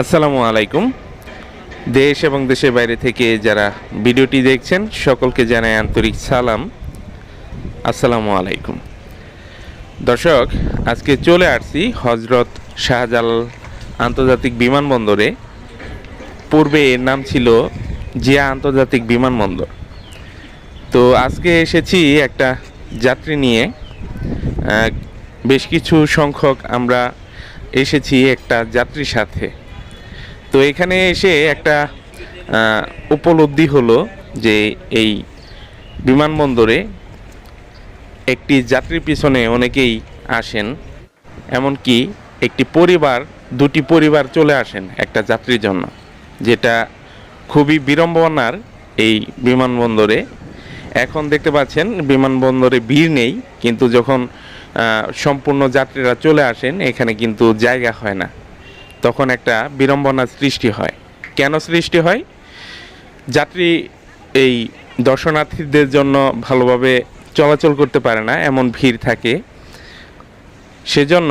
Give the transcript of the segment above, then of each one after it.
আসসালামু আলাইকুম। দেশ এবং দেশের বাইরে থেকে যারা ভিডিওটি দেখছেন, সকলকে জানাই আন্তরিক সালাম। আসসালামু আলাইকুম। দর্শক, আজকে চলে আসছি হজরত শাহজালাল আন্তর্জাতিক বিমানবন্দরে। পূর্বে এর নাম ছিল জিয়া আন্তর্জাতিক বিমানবন্দর। তো আজকে এসেছি একটা যাত্রী নিয়ে। বেশ কিছু সংখ্যক আমরা এসেছি একটা যাত্রীর সাথে। তো এখানে এসে একটা উপলব্ধি হলো যে এই বিমানবন্দরে একটি যাত্রীর পিছনে অনেকেই আসেন, এমনকি একটি পরিবার, দুটি পরিবার চলে আসেন একটা যাত্রীর জন্য, যেটা খুবই বিড়ম্বনার এই বিমানবন্দরে। এখন দেখতে পাচ্ছেন, বিমানবন্দরে ভিড় নেই, কিন্তু যখন সম্পূর্ণ যাত্রীরা চলে আসেন, এখানে কিন্তু জায়গা হয় না। তখন একটা বিড়ম্বনার সৃষ্টি হয়। কেন সৃষ্টি হয়? যাত্রী এই দর্শনার্থীদের জন্য ভালোভাবে চলাচল করতে পারে না, এমন ভিড় থাকে। সেজন্য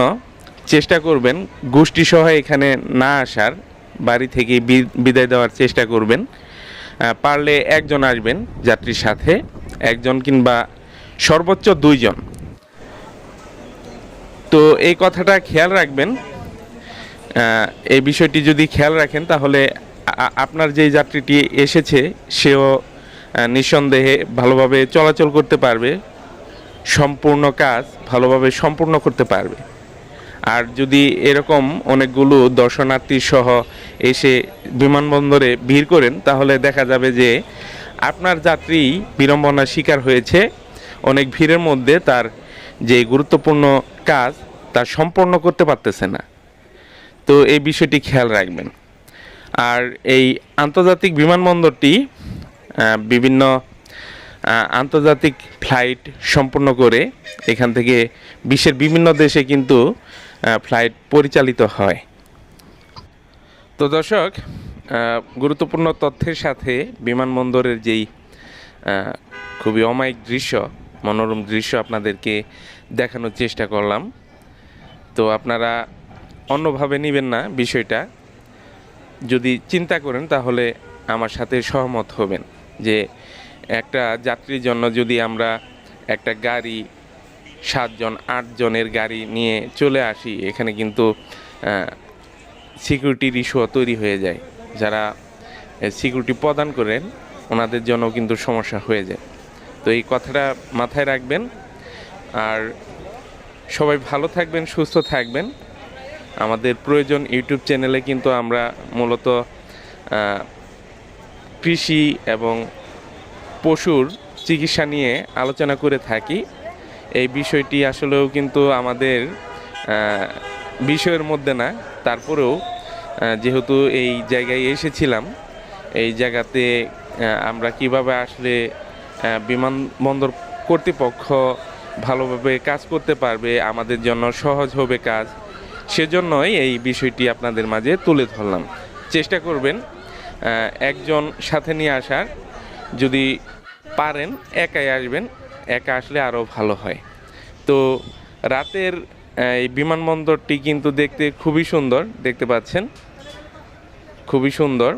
চেষ্টা করবেন গোষ্ঠী সহ এখানে না আসার, বাড়ি থেকে বিদায় দেওয়ার চেষ্টা করবেন। পারলে একজন আসবেন যাত্রীর সাথে, একজন কিংবা সর্বোচ্চ দুইজন। তো এই কথাটা খেয়াল রাখবেন এই বিষয়টি যদি খেয়াল রাখেন, তাহলে আপনার যে যাত্রীটি এসেছে, সেও নিঃসন্দেহে ভালোভাবে চলাচল করতে পারবে, সম্পূর্ণ কাজ ভালোভাবে সম্পূর্ণ করতে পারবে। আর যদি এরকম অনেকগুলো দর্শনার্থী সহ এসে বিমানবন্দরে ভিড় করেন, তাহলে দেখা যাবে যে আপনার যাত্রী বিড়ম্বনার শিকার হয়েছে। অনেক ভিড়ের মধ্যে তার যে গুরুত্বপূর্ণ কাজ, তা সম্পন্ন করতে পারতেছে না। তো এই বিষয়টি খেয়াল রাখবেন। আর এই আন্তর্জাতিক বিমানবন্দরটি বিভিন্ন আন্তর্জাতিক ফ্লাইট সম্পন্ন করে এখান থেকে বিশ্বের বিভিন্ন দেশে কিন্তু ফ্লাইট পরিচালিত হয়। তো দর্শক গুরুত্বপূর্ণ তথ্যের সাথে বিমানবন্দরের যেই খুবই অমায়িক দৃশ্য, মনোরম দৃশ্য আপনাদেরকে দেখানোর চেষ্টা করলাম। তো আপনারা অন্যভাবে নেবেন না বিষয়টা। যদি চিন্তা করেন তাহলে আমার সাথে সহমত হবেন যে একটা যাত্রীর জন্য যদি আমরা একটা গাড়ি, সাতজন, আটজনের গাড়ি নিয়ে চলে আসি, এখানে কিন্তু সিকিউরিটির ইস্যু তৈরি হয়ে যায়। যারা সিকিউরিটি প্রদান করেন, ওনাদের জন্য কিন্তু সমস্যা হয়ে যায়। তো এই কথাটা মাথায় রাখবেন। আর সবাই ভালো থাকবেন, সুস্থ থাকবেন। আমাদের প্রয়োজন ইউটিউব চ্যানেলে কিন্তু আমরা মূলত কৃষি এবং পশুর চিকিৎসা নিয়ে আলোচনা করে থাকি। এই বিষয়টি আসলেও কিন্তু আমাদের বিষয়ের মধ্যে না, তারপরেও যেহেতু এই জায়গায় এসেছিলাম, এই জায়গাতে আমরা কীভাবে আসলে বিমানবন্দর কর্তৃপক্ষ ভালোভাবে কাজ করতে পারবে, আমাদের জন্য সহজ হবে কাজ সেজন্যই এই বিষয়টি আপনাদের মাঝে তুলে ধরলাম। চেষ্টা করবেন একজন সাথে নিয়ে আসার। যদি পারেন, একাই আসবেন, একা আসলে আরও ভালো হয়। তো রাতের এই বিমানবন্দরটি কিন্তু দেখতে খুবই সুন্দর, দেখতে পাচ্ছেন? খুবই সুন্দর।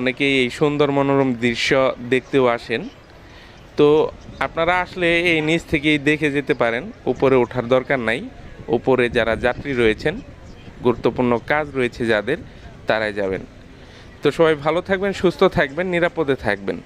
অনেকেই এই সুন্দর মনোরম দৃশ্য দেখতেও আসেন। তো আপনারা আসলে এই নিচ থেকেই দেখে যেতে পারেন, উপরে ওঠার দরকার নাই। উপরে যারা যাত্রী রয়েছেন, গুরুত্বপূর্ণ কাজ রয়েছে যাদের, তারাই যাবেন। তো সবাই ভালো থাকবেন, সুস্থ থাকবেন, নিরাপদে থাকবেন।